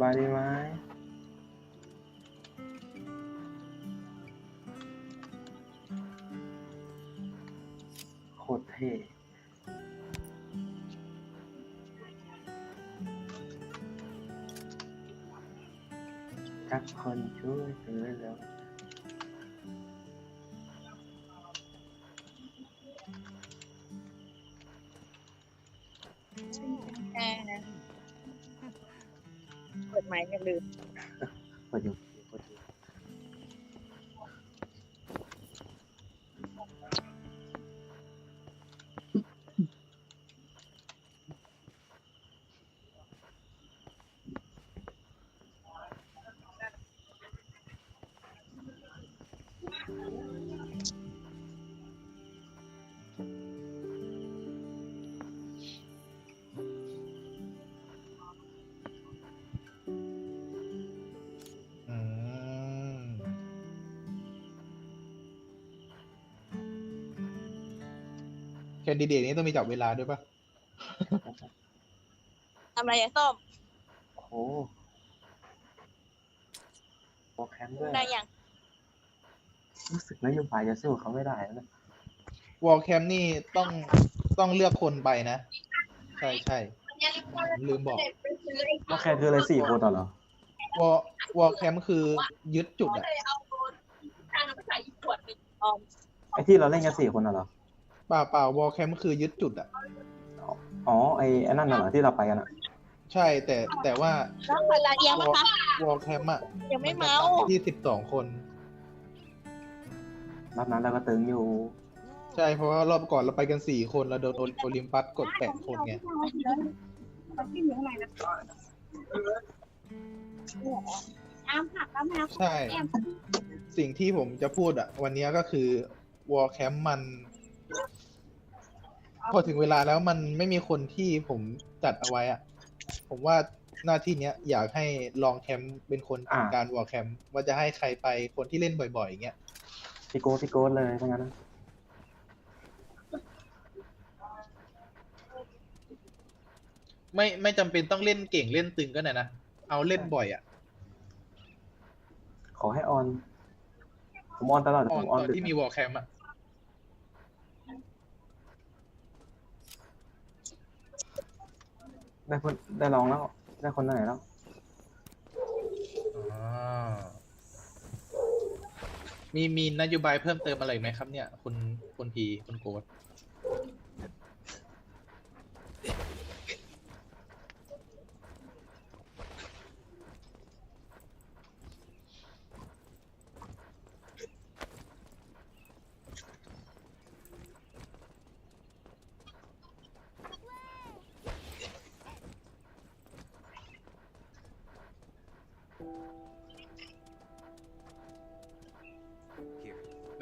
บายดีไหมโคตรเท่จักคนช่วยเธอแล้ว เปิดไม้กันลืมเปิดอยู่เปิด แคนดิเดตนี้ต้องมีจับเวลาด้วยปะทำอะไรอะส้มโอ้โหโปรแคมด้วยได้ยังรู้สึกนโยบายจะสู้เขาไม่ได้แล้วนะวอลแคมนี่ต้องต้องเลือกคนไปนะ ใช่ใช่ผมลืมบอกโปรแคมคืออะไรสี่คนเหรอวอลวอลแคมคือยึดจุดอะอ๋อไอที่เราเล่นกันสี่คนน่ะเหรอ เปล่าเปล่าวอลแคมคือยึดจุดอะอ๋อไอไอ้นั่นน่ะเหรอที่เราไปกันอะใช่แต่แต่ว่าแล้วเวลาเดียวมั้งคะวอลแคมอะยังไม่เมาที่สิบสองคน รอบนั้นเราก็ตึงอยู่ ใช่เพราะว่ารอบก่อนเราไปกันสี่คนเราโดนโอโอลิมปัสกดแปดคนไงอ้ามผักแล้วแมวใช่ สิ่งที่ผมจะพูดอะวันนี้ก็คือวอลแคมมัน พอถึงเวลาแล้วมันไม่มีคนที่ผมจัดเอาไว้อะผมว่าหน้าที่เนี้ยอยากให้ลองแคมป์เป็นคนจัดอ่าการวอลแคมป์ว่าจะให้ใครไปคนที่เล่นบ่อยๆอย่างเงี้ยพี่โก้พี่โก้เลยเพราะงั้นนะไม่ไม่จำเป็นต้องเล่นเก่งเล่นตึงก็ได้นะเอาเล่นบ่อยอะขอให้ออน ผมออนตลอดแต่ตอผนมตออนอนดึกที่มีวอลแคมป์อะ ได้คนได้ลองแล้ว ได้คนไหนแล้ว อ่ามีมีนโยบายเพิ่มเติมอะไรไหมครับเนี่ย คุณคุณพีคุณโกด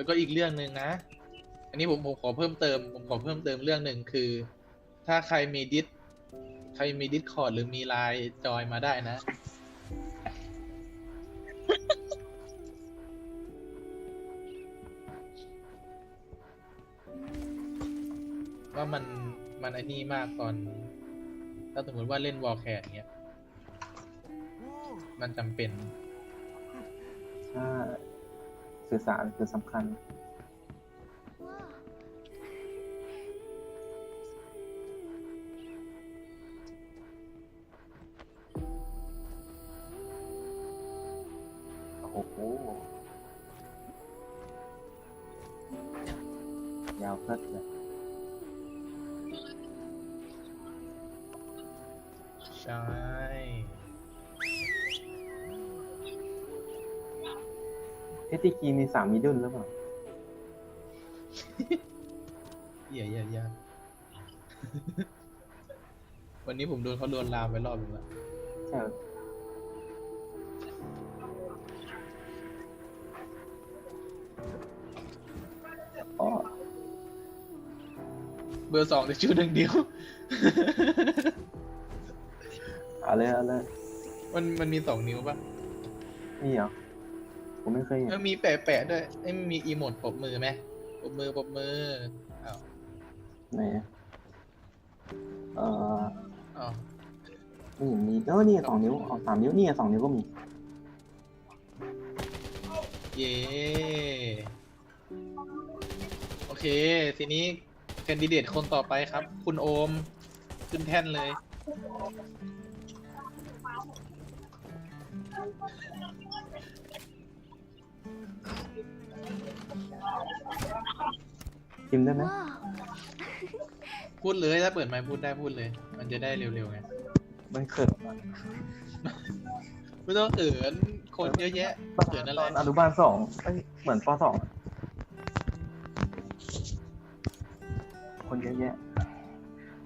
แล้วก็อีกเรื่องหนึ่งนะ อันนี้ผมผมขอเพิ่มเติม ผมขอเพิ่มเติมเรื่องหนึ่งคือ ถ้าใครมีดิสใครมีดิสคอร์ดหรือมีไลน์จอยมาได้นะ ว่ามันมันไอ้นี่มากตอน ถ้าสมมติว่าเล่นวอลแคร์เงี้ย มันจำเป็นถ้า สื่อสารคือสำคัญ โอ้โห ยาวเพิดเลย ใช่ อทีกีมีสามมิดดุลหรือเปล่าเหี้ยเหี้ยเหี้ยวันนี้ผมโดนเขาโดนลามไปรอบนึงแล้วใช่เหรออ๋อเบอร์สองจะชื่อดังเดียว เอาเลยเอาเลยมันมันมีสองนิ้วปะนี่เหรอ ผมไม่เคยเห็นมันมีแปะแปะด้วยไอ้ยมันมีอีโมดปรบมือไหมปรบมือปรบมืออ้าวไหนอะเอ่ออ้าวนี่มีเออนี่สองนิ้วเอาสามนิ้วนี่สองนิ้วก็มีเย้โอเค ทีนี้แคนดิเดตคนต่อไปครับ คุณโอม ขึ้นแท่นเลย พิมพ์ได้ไหม Wow. พูดเลยถ้าเปิดไมค์พูดได้พูดเลย มันจะได้เร็วๆไงมันเขินอะไม่ต้องเขินคนเยอะแยะเขินอะไรตอนอนุบาลสองเอ้ยเหมือนปสองคนเยอะแยะ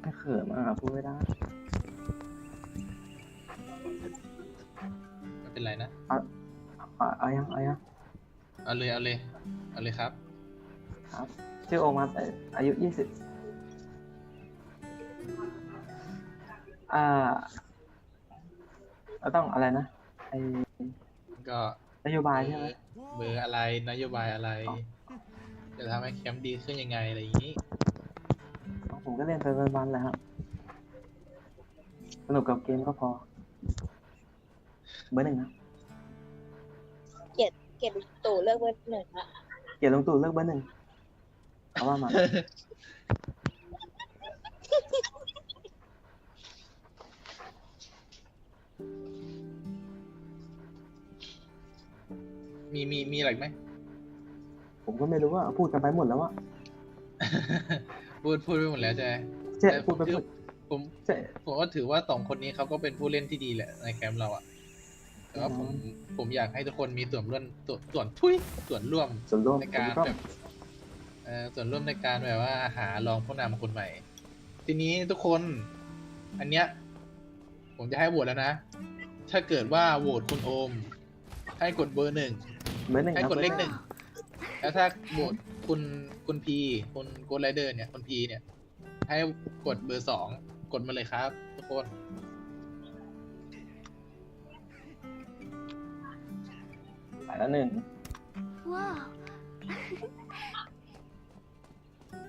ไม่เขินอะพูดไม่ได้ไม่เป็นไรนะอะเอายังเอายัง เอาเลยเอาเลยเอาเลยครับ ครับ ชื่อโอมาแต่อายุยี่สิบอ่าเราต้องอะไรนะไอก็นโยบายใช่ไหมเบอร์อะไรนโยบายอะไรอ๋อจะทำให้แคมป์ดีขึ้นยังไงอะไรอย่างนี้ ผมก็เล่นไปวันๆแหละครับ สนุกกับเกมก็พอ เบอร์หนึ่งนะ เกดตู่เลือกเบอร์หนึ่งอะเกียรติลงตู่เลือกเบอร์หนึ่งเอาว่ามามีมีมีอะไรอีกไหมผมก็ไม่รู้ว่าพูดกันไปหมดแล้วว่าพูดพูดไปหมดแล้วใช่ไหมเจ๊แต่ผพูดมไปถืหอมดผมเจ๊ผมก็ถือว่าสองคนนี้เขาก็เป็นผู้เล่นที่ดีแหละในแคมป์เราอะ แต่ว่าผมอืมผมอยากให้ทุกคนมีส่วนร่วมส่วนส่วนทุยส่วนร่วมส่วนร่วมในการส่วนร่วมแบบเอ่อส่วนร่วมในการแบบว่าหารองผู้นำคนใหม่ ทีนี้ทุกคน อันเนี้ย ผมจะให้โหวตแล้วนะ ถ้าเกิดว่าโหวตคุณโอม ให้กดเบอร์หนึ่ง เบอร์หนึ่งให้ครับกดเลขบอร์หนึ่ง แล้วถ้าโหวตคุณคุณพีคุณโกดไรเดอร์เนี่ยคุณพีเนี่ย ให้กดเบอร์สองกดมาเลยครับ ทุกคน ไปแล้วหนึ่ง Wow.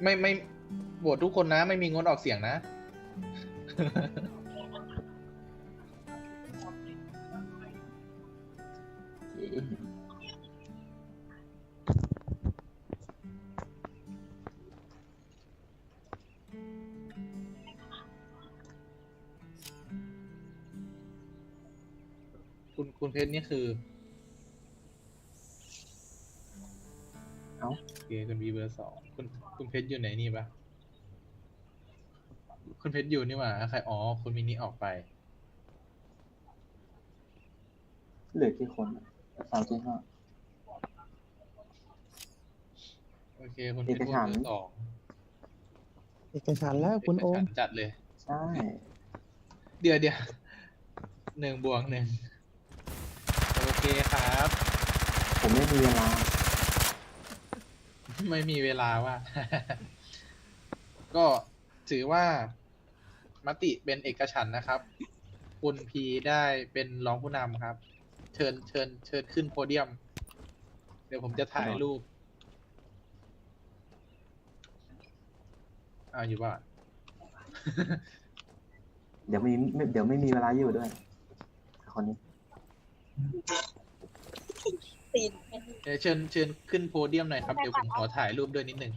ไม่ไม่โหวตทุกคนนะ ไม่มีงดออกเสียงนะ คุณคุณเพชรนี่คือ เอ้าโอเคคุณบีเบอร์สองคุณคุณเพชรอยู่ไหนนี่ปะคุณเพชรอยู่นี่หว่าใครอ๋อคุณมินิออกไป เหลือกี่คนสามสี่ห้า โอเค คุณเพชรเอกพูดฉันเบอร์สองเอกฉันท์แล้วคุณโอม เกฉันท์จัดเลย ใช่ เดี๋ยวเดี๋ยวหนึ่งบวกหนึ่งโอเคครับ ผมไม่มีเวลา ไม่มีเวลาว่า ก็ถือว่ามติเป็นเอกฉันท์นะครับ คุณพีได้เป็นรองผู้นำครับ เชิญเชิญเชิญขึ้นโพเดียม เดี๋ยวผมจะถ่ายรูปอ่าอยู่ว่าเดี๋ยวมีไม่เดี๋ยวไม่มีเวลาอยู่ด้วย คนนี้ ซีนเดี๋ยวเชิญเชิญขึ้นโพเดียมหน่อยครับ เดี๋ยวผมขอถ่ายรูปด้วยนิดนึง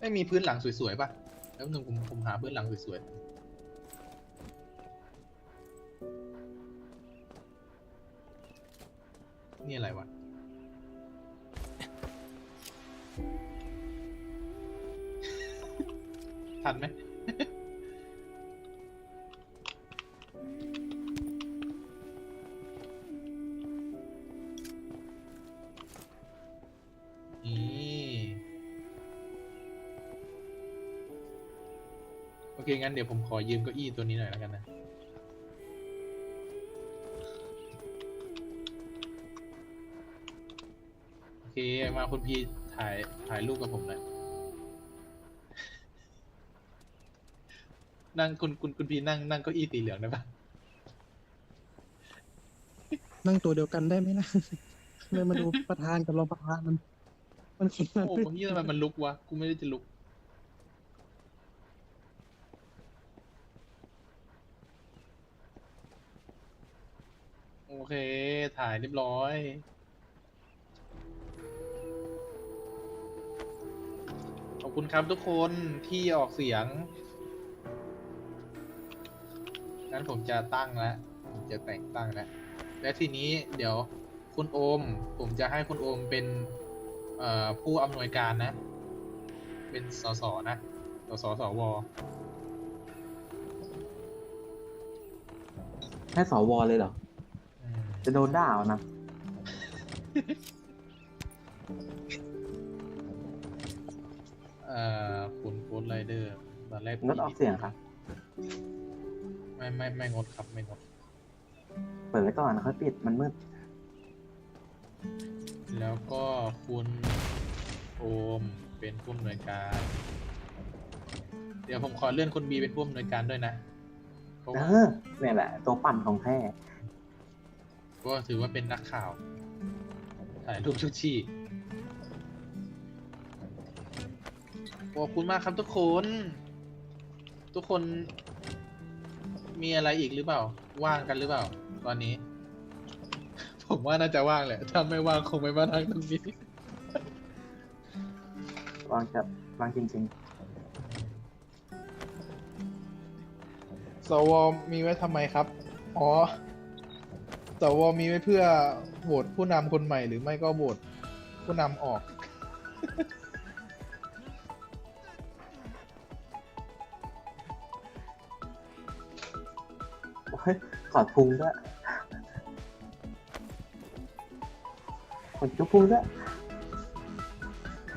ไม่มีพื้นหลังสวยๆป่ะ แล้วหนึ่งผมผมหาพื้นหลังสวยๆ นี่อะไรวะ ทันไหม งั้นเดี๋ยวผมขอยืมเก้าอี้ตัวนี้หน่อยแล้วกันนะ โอเค มาคุณพีถ่ายถ่ายรูปกับผมหน่อยนั่งคุณคุณคุณพีนั่งนั่งเก้าอี้สีเหลืองได้ปะนั่งตัวเดียวกันได้ไหมนะเลยมาดูประธานกับรองประธานมัน มันคนละโอ้ผมนี่ทำไมมันลุกวะ กูไม่ได้จะลุก โอเค ถ่ายเรียบร้อย ขอบคุณครับทุกคนที่ออกเสียง งั้นผมจะตั้งแล้วผมจะแต่งตั้งแล้ว และทีนี้เดี๋ยวคุณโอม ผมจะให้คุณโอมเป็นผู้อำนวยการนะ เป็นสสนะสสสวแค่สวเลยเหรอ จะโดนด่าเอานะ เอ่อคุณโค้ดไรเดอร์ตอนแรกงดออกเสียงครับ ไม่ไม่ไม่งดครับไม่งด เปิดไว้ก่อนค่อยปิดมันมืด แล้วก็คุณโอมเป็นผู้อำนวยการ เดี๋ยวผมขอเลื่อนคุณบีเป็นผู้อำนวยการด้วยนะเพราะเอว่า อเนี่ยแหละ ตัวปั่นของแท้ ก็ถือว่าเป็นนักข่าวถ่ายรูปชุดชีพขอบคุณมากครับทุกคน ทุกคน มีอะไรอีกหรือเปล่า ว่างกันหรือเปล่า ตอนนี้ ผมว่าน่าจะว่างแหละ ถ้าไม่ว่างคงไม่มาทางตรงนี้ วางจะวางจริงสวมีไว้ทำไมครับ อ๋อ สวมีไว้เพื่อโหวตผู้นำคนใหม่หรือไม่ก็โหวตผู้นำออกๆโอ้ยกอดพุงด้วยกดจุ๊บพุงด้วย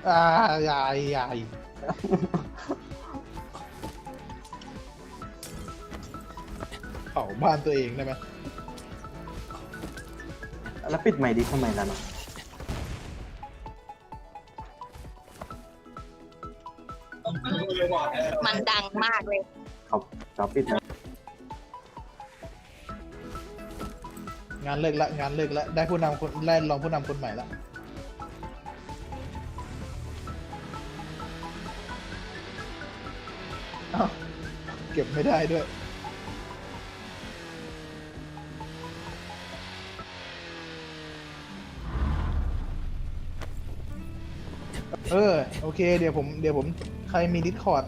อ่ายายยายเผาบ้านตัวเองได้ไหม แล้วปิดใหม่ดีทำไมล่ะเนาะมันดังมากเลย เขาเขาปิดนะงานเลิกละงานเลิกละได้ผู้นำคนได้รองผู้นำคนใหม่ละอ้าวเก็บไม่ได้ด้วย เออ โอเค เดี๋ยวผม เดี๋ยวผม ใครมีดิสคอร์ด